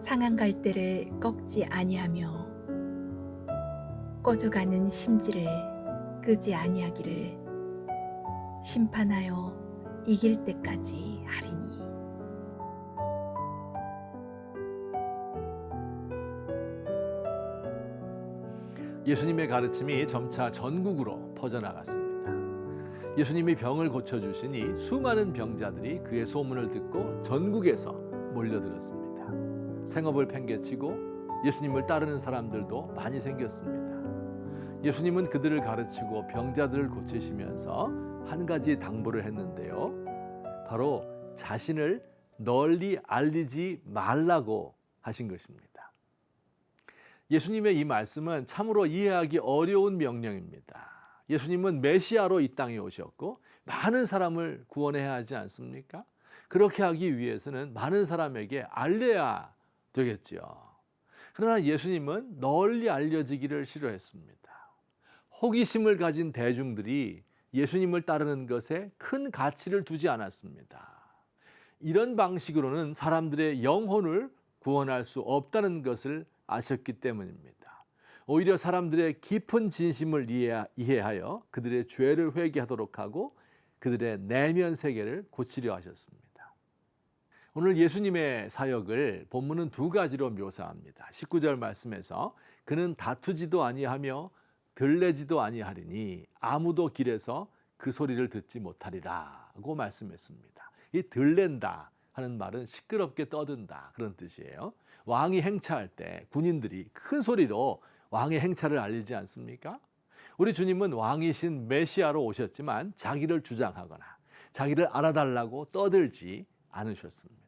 상한 갈대를 꺾지 아니하며 꺼져가는 심지를 끄지 아니하기를 심판하여 이길 때까지 하리니 예수님의 가르침이 점차 전국으로 퍼져나갔습니다. 예수님이 병을 고쳐주시니 수많은 병자들이 그의 소문을 듣고 전국에서 몰려들었습니다. 생업을 팽개치고 예수님을 따르는 사람들도 많이 생겼습니다. 예수님은 그들을 가르치고 병자들을 고치시면서 한 가지 당부를 했는데요. 바로 자신을 널리 알리지 말라고 하신 것입니다. 예수님의 이 말씀은 참으로 이해하기 어려운 명령입니다. 예수님은 메시아로 이 땅에 오셨고 많은 사람을 구원해야 하지 않습니까? 그렇게 하기 위해서는 많은 사람에게 알려야 되겠지요. 그러나 예수님은 널리 알려지기를 싫어했습니다. 호기심을 가진 대중들이 예수님을 따르는 것에 큰 가치를 두지 않았습니다. 이런 방식으로는 사람들의 영혼을 구원할 수 없다는 것을 아셨기 때문입니다. 오히려 사람들의 깊은 진심을 이해- 이해하여 그들의 죄를 회개하도록 하고 그들의 내면 세계를 고치려 하셨습니다. 오늘 예수님의 사역을 본문은 두 가지로 묘사합니다. 19절 말씀에서 그는 다투지도 아니하며 들레지도 아니하리니 아무도 길에서 그 소리를 듣지 못하리라고 말씀했습니다. 이 들렌다 하는 말은 시끄럽게 떠든다 그런 뜻이에요. 왕이 행차할 때 군인들이 큰 소리로 왕의 행차를 알리지 않습니까? 우리 주님은 왕이신 메시아로 오셨지만 자기를 주장하거나 자기를 알아달라고 떠들지 않으셨습니다.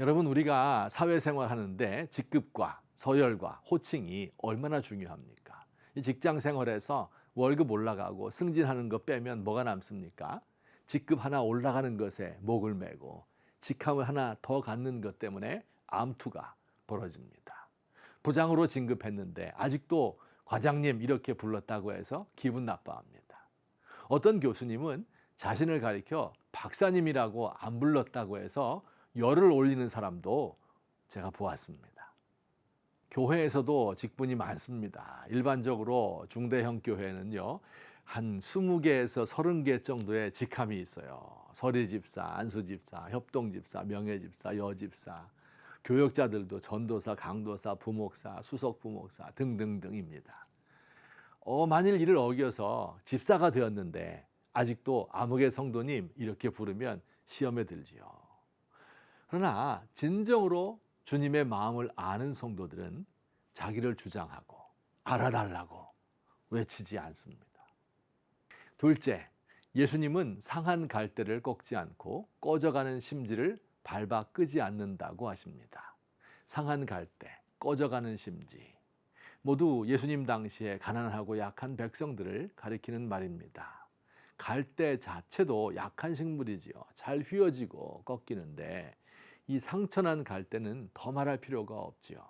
여러분 우리가 사회생활 하는데 직급과 서열과 호칭이 얼마나 중요합니까? 이 직장 생활에서 월급 올라가고 승진하는 거 빼면 뭐가 남습니까? 직급 하나 올라가는 것에 목을 메고 직함을 하나 더 갖는 것 때문에 암투가 벌어집니다. 부장으로 진급했는데 아직도 과장님 이렇게 불렀다고 해서 기분 나빠합니다. 어떤 교수님은 자신을 가리켜 박사님이라고 안 불렀다고 해서 열을 올리는 사람도 제가 보았습니다. 교회에서도 직분이 많습니다. 일반적으로 중대형 교회는요, 한 20개에서 30개 정도의 직함이 있어요. 서리집사, 안수집사, 협동집사, 명예집사, 여집사, 교역자들도 전도사, 강도사, 부목사, 수석부목사 등등등입니다. 어, 만일 이를 어겨서 집사가 되었는데 아직도 암흑의 성도님 이렇게 부르면 시험에 들지요. 그러나 진정으로 주님의 마음을 아는 성도들은 자기를 주장하고 알아달라고 외치지 않습니다. 둘째, 예수님은 상한 갈대를 꺾지 않고 꺼져가는 심지를 밟아 끄지 않는다고 하십니다. 상한 갈대, 꺼져가는 심지. 모두 예수님 당시에 가난하고 약한 백성들을 가리키는 말입니다. 갈대 자체도 약한 식물이지요. 잘 휘어지고 꺾이는데 이 상처난 갈대는 더 말할 필요가 없지요.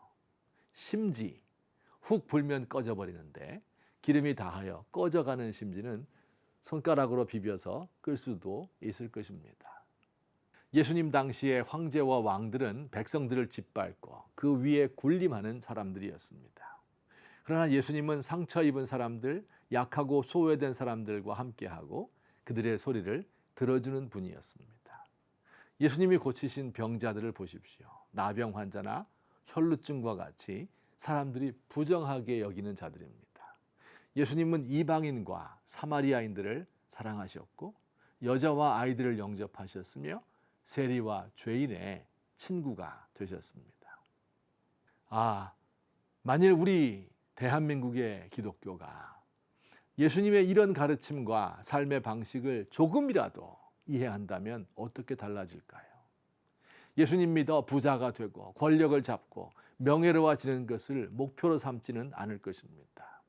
심지, 훅 불면 꺼져버리는데 기름이 다하여 꺼져가는 심지는 손가락으로 비벼서 끌 수도 있을 것입니다. 예수님 당시의 황제와 왕들은 백성들을 짓밟고 그 위에 군림하는 사람들이었습니다. 그러나 예수님은 상처 입은 사람들, 약하고 소외된 사람들과 함께하고 그들의 소리를 들어주는 분이었습니다. 예수님이 고치신 병자들을 보십시오. 나병 환자나 혈루증과 같이 사람들이 부정하게 여기는 자들입니다. 예수님은 이방인과 사마리아인들을 사랑하셨고 여자와 아이들을 영접하셨으며 세리와 죄인의 친구가 되셨습니다. 아, 만일 우리 대한민국의 기독교가 예수님의 이런 가르침과 삶의 방식을 조금이라도 이해한다면 어떻게 달라질까요? 예수님 믿어 부자가 되고 권력을 잡고 명예로워지는 것을 목표로 삼지는 않을 것입니다.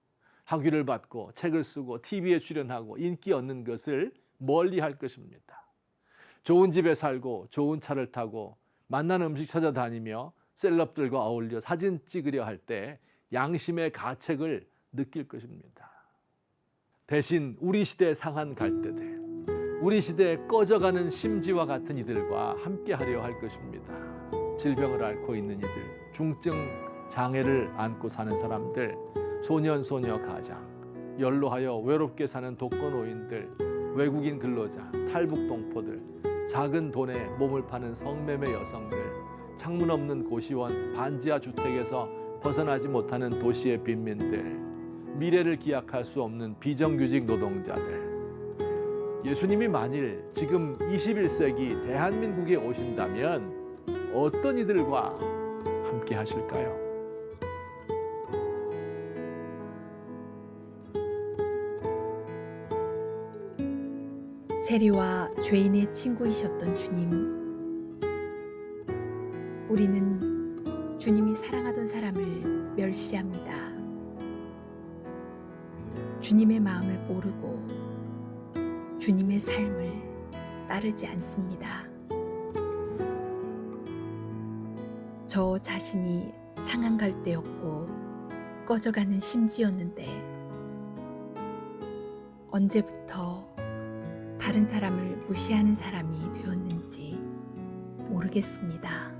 학위를 받고 책을 쓰고 TV에 출연하고 인기 얻는 것을 멀리 할 것입니다. 좋은 집에 살고 좋은 차를 타고 맛난 음식 찾아다니며 셀럽들과 어울려 사진 찍으려 할 때 양심의 가책을 느낄 것입니다. 대신 우리 시대 상한 갈대들, 우리 시대 꺼져가는 심지와 같은 이들과 함께 하려 할 것입니다. 질병을 앓고 있는 이들, 중증 장애를 안고 사는 사람들, 소년 소녀 가장, 연로하여 외롭게 사는 독거노인들, 외국인 근로자, 탈북 동포들, 작은 돈에 몸을 파는 성매매 여성들, 창문 없는 고시원, 반지하 주택에서 벗어나지 못하는 도시의 빈민들, 미래를 기약할 수 없는 비정규직 노동자들. 예수님이 만일 지금 21세기 대한민국에 오신다면 어떤 이들과 함께 하실까요? 세리와 죄인의 친구이셨던 주님. 우리는 주님이 사랑하던 사람을 멸시합니다. 주님의 마음을 모르고 주님의 삶을 따르지 않습니다. 저 자신이 상한 갈대였고 꺼져가는 심지였는데 언제부터 다른 사람을 무시하는 사람이 되었는지 모르겠습니다.